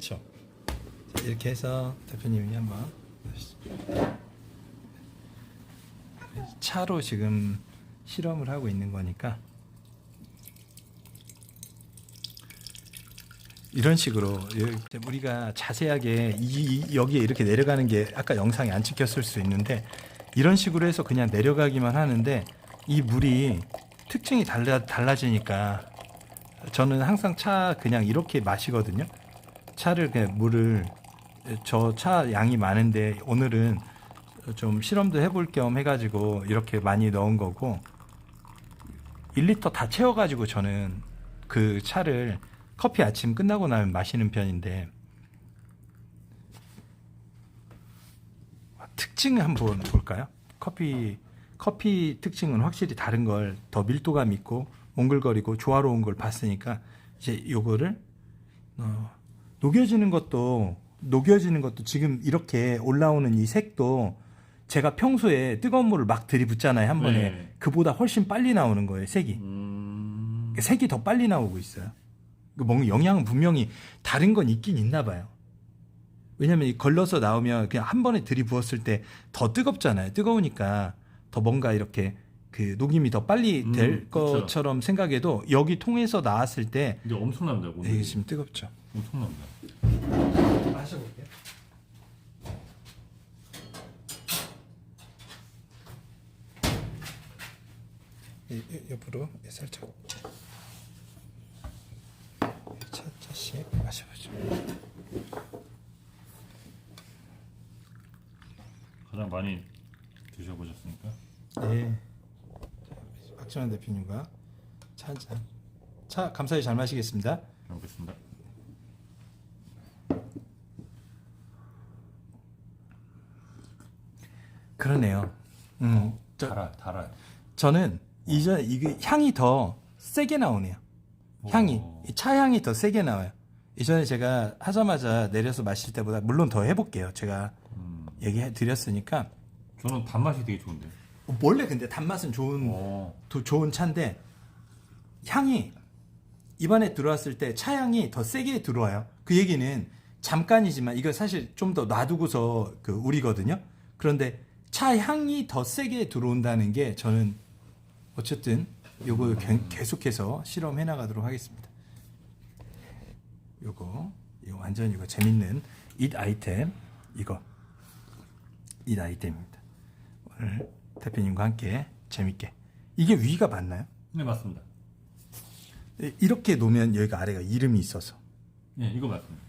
그렇죠. 자, 이렇게 해서 대표님이 한번. 차로 지금 실험을 하고 있는 거니까 이런 식으로 여- 우리가 자세하게 이, 이- 여기에 이렇게 내려가는 게 아까 영상에 안 찍혔을 수 있는데 이런 식으로 해서 그냥 내려가기만 하는데 이 물이 특징이 달라, 달라지니까 저는 항상 차 그냥 이렇게 마시거든요. 차를 그냥 물을 저 차 양이 많은데 오늘은 좀 실험도 해볼 겸 해가지고 이렇게 많이 넣은 거고 1리터 다 채워가지고 저는 그 차를 커피 아침 끝나고 나면 마시는 편인데 특징을 한번 볼까요? 커피 커피 특징은 확실히 다른 걸 더 밀도감 있고 몽글거리고 조화로운 걸 봤으니까 이제 요거를 어, 녹여지는 것도 녹여지는 것도 지금 이렇게 올라오는 이 색도 제가 평소에 뜨거운 물을 막 들이붓잖아요 한 번에 네. 그보다 훨씬 빨리 나오는 거예요 색이 음. 색이 더 빨리 나오고 있어요. 그 뭔가 영향은 분명히 다른 건 있긴 있나 봐요. 왜냐면 이 걸러서 나오면 그냥 한 번에 들이부었을 때 더 뜨겁잖아요. 뜨거우니까 더 뭔가 이렇게 그 녹임이 더 빨리 음, 될 그쵸. 것처럼 생각해도 여기 통해서 나왔을 때 근데 엄청납니다. 오늘. 이게 지금 뜨겁죠. 엄청납니다. 마셔볼게요. 옆으로 살짝 차차씩 마셔보죠. 가장 많이 드셔보셨습니까? 네. 박지원 대표님과 차한 잔. 차 감사히 잘 마시겠습니다. 잘 먹겠습니다. 그러네요. 음, 저, 달아, 달아요. 저는 이전 이게 향이 더 세게 나오네요. 향이 오. 이 차 향이 더 세게 나와요. 이전에 제가 하자마자 내려서 마실 때보다 물론 더 해볼게요. 제가 음. 얘기해 드렸으니까 저는 단맛이 되게 좋은데요. 원래 근데 단맛은 좋은 오. 도- 좋은 차인데 향이 입안에 들어왔을 때 차향이 더 세게 들어와요. 그 얘기는 잠깐이지만 이거 사실 좀 더 놔두고서 그 우리거든요. 그런데 차 향이 더 세게 들어온다는 게 저는 어쨌든 요거 개- 계속해서 실험해 나가도록 하겠습니다. 요거 이거 완전 이거 재밌는 잇 아이템 이거 잇 아이템입니다. 오늘 대표님과 함께 재밌게 이게 위가 맞나요? 네, 맞습니다. 이렇게 놓으면 여기가 아래가 이름이 있어서 네, 이거 맞습니다.